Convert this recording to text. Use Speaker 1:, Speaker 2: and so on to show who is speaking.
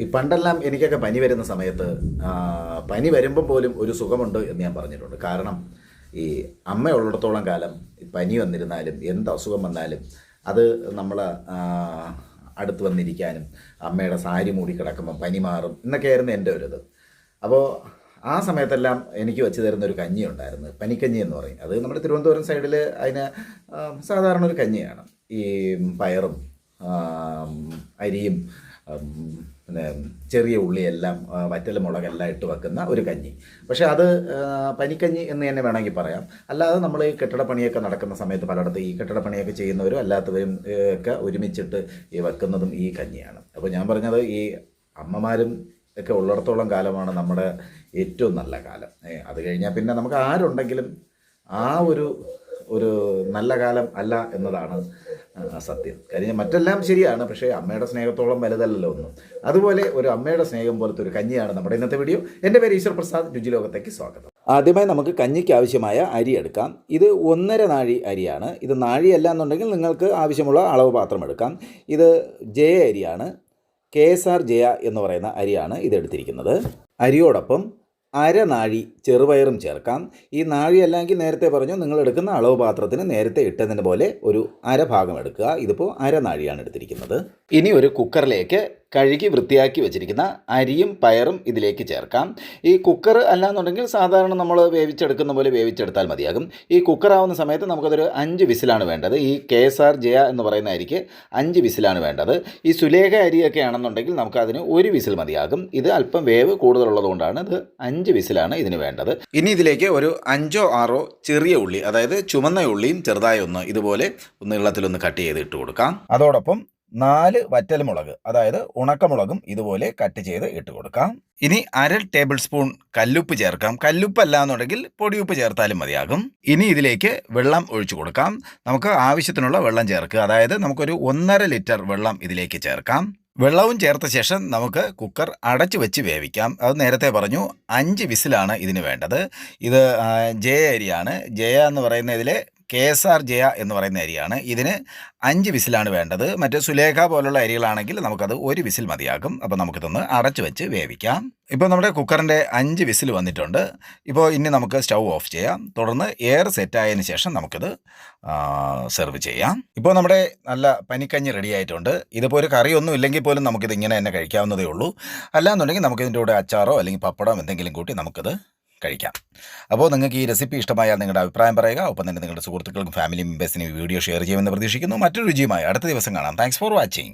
Speaker 1: ഈ പണ്ടെല്ലാം എനിക്കൊക്കെ പനി വരുന്ന സമയത്ത് പനി വരുമ്പോൾ പോലും ഒരു സുഖമുണ്ട് എന്ന് ഞാൻ പറഞ്ഞിട്ടുണ്ട്. കാരണം ഈ അമ്മ ഉള്ളിടത്തോളം കാലം പനി വന്നിരുന്നാലും എന്ത് അസുഖം വന്നാലും അത് നമ്മൾ അടുത്ത് വന്നിരിക്കാനും അമ്മയുടെ സാരി മൂടി കിടക്കുമ്പോൾ പനി മാറും എന്നൊക്കെയായിരുന്നു എന്റെ ഒരു ഇത് അപ്പോൾ ആ സമയത്തെല്ലാം എനിക്ക് വെച്ച് തരുന്ന ഒരു കഞ്ഞി ഉണ്ടായിരുന്നു. പനിക്കഞ്ഞി എന്ന് പറയും. അത് നമ്മുടെ തിരുവനന്തപുരം സൈഡിൽ അതിന് സാധാരണ ഒരു കഞ്ഞിയാണ്. ഈ പയറും അരിയും ചെറിയ ഉള്ളിയെല്ലാം വറ്റൽ മുളകെല്ലാം ഇട്ട് വെക്കുന്ന ഒരു കഞ്ഞി. പക്ഷേ അത് പനിക്കഞ്ഞി എന്ന് തന്നെ വേണമെങ്കിൽ പറയാം. അല്ലാതെ നമ്മൾ ഈ കെട്ടിടപ്പണിയൊക്കെ നടക്കുന്ന സമയത്ത് പലയിടത്ത് ഈ കെട്ടിടപ്പണിയൊക്കെ ചെയ്യുന്നവരും അല്ലാത്തവരും ഒക്കെ ഒരുമിച്ചിട്ട് ഈ വെക്കുന്നതും ഈ കഞ്ഞിയാണ്. അപ്പോൾ ഞാൻ പറഞ്ഞത് ഈ അമ്മമാരും ഒക്കെ ഉള്ളിടത്തോളം കാലമാണ് നമ്മുടെ ഏറ്റവും നല്ല കാലം. അത് കഴിഞ്ഞാൽ പിന്നെ നമുക്ക് ആരുണ്ടെങ്കിലും ആ ഒരു ഒരു നല്ല കാലം അല്ല എന്നതാണ് സത്യം. കാര്യം മറ്റെല്ലാം ശരിയാണ് പക്ഷേ അമ്മയുടെ സ്നേഹത്തോളം വലുതല്ലല്ലോ ഒന്നും. അതുപോലെ ഒരു അമ്മയുടെ സ്നേഹം പോലത്തെ ഒരു കഞ്ഞിയാണ് നമ്മുടെ ഇന്നത്തെ വീഡിയോ എന്റെ പേര് ഈശ്വർ പ്രസാദ് രുചിലോകത്തേക്ക് സ്വാഗതം. ആദ്യമായി നമുക്ക് കഞ്ഞിക്ക് ആവശ്യമായ അരി എടുക്കാം. ഇത് ഒന്നര നാഴി അരിയാണ്. ഇത് നാഴിയല്ല എന്നുണ്ടെങ്കിൽ നിങ്ങൾക്ക് ആവശ്യമുള്ള അളവ് പാത്രം എടുക്കാം. ഇത് ജയ അരിയാണ്. കെ എസ് ആർ ജയ എന്ന് പറയുന്ന അരിയാണ് ഇത് എടുത്തിരിക്കുന്നത്. അരിയോടൊപ്പം അര നാഴി ചെറുപയറും ചേർക്കാം. ഈ നാഴി അല്ലെങ്കിൽ നേരത്തെ പറഞ്ഞു നിങ്ങൾ എടുക്കുന്ന അളവ് പാത്രത്തിന് നേരത്തെ ഇട്ടതിന് പോലെ ഒരു അര ഭാഗം എടുക്കുക. ഇതിപ്പോൾ അര നാഴിയാണ് എടുത്തിരിക്കുന്നത്. ഇനി ഒരു കുക്കറിലേക്ക് കഴുകി വൃത്തിയാക്കി വെച്ചിരിക്കുന്ന അരിയും പയറും ഇതിലേക്ക് ചേർക്കാം. ഈ കുക്കർ അല്ലാന്നുണ്ടെങ്കിൽ സാധാരണ നമ്മൾ വേവിച്ചെടുക്കുന്ന പോലെ വേവിച്ചെടുത്താൽ മതിയാകും. ഈ കുക്കറാവുന്ന സമയത്ത് നമുക്കതൊരു അഞ്ച് വിസിലാണ് വേണ്ടത്. ഈ കെ എസ് ആർ ജയ എന്ന് പറയുന്ന അരിക്ക് അഞ്ച് വിസിലാണ് വേണ്ടത്. ഈ സുലേഖ അരിയൊക്കെ ആണെന്നുണ്ടെങ്കിൽ നമുക്കതിന് ഒരു വിസിൽ മതിയാകും. ഇത് അല്പം വേവ് കൂടുതലുള്ളതുകൊണ്ടാണ് ഇത് അഞ്ച് വിസിലാണ് ഇതിന് വേണ്ടത്. ഇനി ഇതിലേക്ക് ഒരു അഞ്ചോ ആറോ ചെറിയ ഉള്ളി അതായത് ചുമന്ന ഉള്ളിയും ചെറുതായി ഒന്ന് ഇതുപോലെ നീളത്തിലൊന്ന് കട്ട് ചെയ്ത് ഇട്ട് കൊടുക്കാം. അതോടൊപ്പം നാല് വറ്റൽമുളക് അതായത് ഉണക്കമുളകും ഇതുപോലെ കട്ട് ചെയ്ത് ഇട്ട് കൊടുക്കാം. ഇനി അര ടേബിൾ സ്പൂൺ കല്ലുപ്പ് ചേർക്കാം. കല്ലുപ്പ് അല്ല എന്നുണ്ടെങ്കിൽ പൊടിയുപ്പ് ചേർത്താലും മതിയാകും. ഇനി ഇതിലേക്ക് വെള്ളം ഒഴിച്ചു കൊടുക്കാം. നമുക്ക് ആവശ്യത്തിനുള്ള വെള്ളം ചേർക്കുക. അതായത് നമുക്കൊരു ഒന്നര ലിറ്റർ വെള്ളം ഇതിലേക്ക് ചേർക്കാം. വെള്ളവും ചേർത്ത ശേഷം നമുക്ക് കുക്കർ അടച്ചു വെച്ച് വേവിക്കാം. അത് നേരത്തെ പറഞ്ഞു അഞ്ച് വിസിലാണ് ഇതിന് വേണ്ടത്. ഇത് ജയ അരിയാണ്. ജയ എന്ന് പറയുന്ന ഇതിലെ കെ എസ് ആർ ജയ എന്ന് പറയുന്ന അരിയാണ്. ഇതിന് അഞ്ച് വിസിലാണ് വേണ്ടത്. മറ്റേ സുലേഖ പോലുള്ള അരികളാണെങ്കിൽ നമുക്കത് ഒരു വിസിൽ മതിയാകും. അപ്പോൾ നമുക്കിതൊന്ന് അടച്ചു വെച്ച് വേവിക്കാം. ഇപ്പോൾ നമ്മുടെ കുക്കറിന്റെ അഞ്ച് വിസിൽ വന്നിട്ടുണ്ട്. ഇപ്പോൾ ഇനി നമുക്ക് സ്റ്റൗ ഓഫ് ചെയ്യാം. തുടർന്ന് എയർ സെറ്റായതിനു ശേഷം നമുക്കിത് സെർവ് ചെയ്യാം. ഇപ്പോൾ നമ്മുടെ നല്ല പനിക്കഞ്ഞ് റെഡി ആയിട്ടുണ്ട്. ഇതിപ്പോൾ ഒരു കറിയൊന്നും ഇല്ലെങ്കിൽ പോലും നമുക്കിത് ഇങ്ങനെ തന്നെ കഴിക്കാവുന്നതേ ഉള്ളൂ. അല്ലാന്നുണ്ടെങ്കിൽ നമുക്കിതിന്റെ കൂടെ അച്ചാറോ അല്ലെങ്കിൽ പപ്പടം എന്തെങ്കിലും കൂട്ടി നമുക്കിത് കഴിക്കാം. അപ്പോൾ നിങ്ങൾക്ക് ഈ റെസിപ്പി ഇഷ്ടമായാൽ നിങ്ങളുടെ അഭിപ്രായം പറയുക. ഒപ്പം തന്നെ നിങ്ങളുടെ സുഹൃത്തുക്കൾക്കും ഫാമിലി മെമ്പേഴ്സിനും വീഡിയോ ഷെയർ ചെയ്യുമെന്ന് പ്രതീക്ഷിക്കുന്നു. മറ്റൊരു രുചിയുമായി അടുത്ത ദിവസം കാണാം. Thanks for watching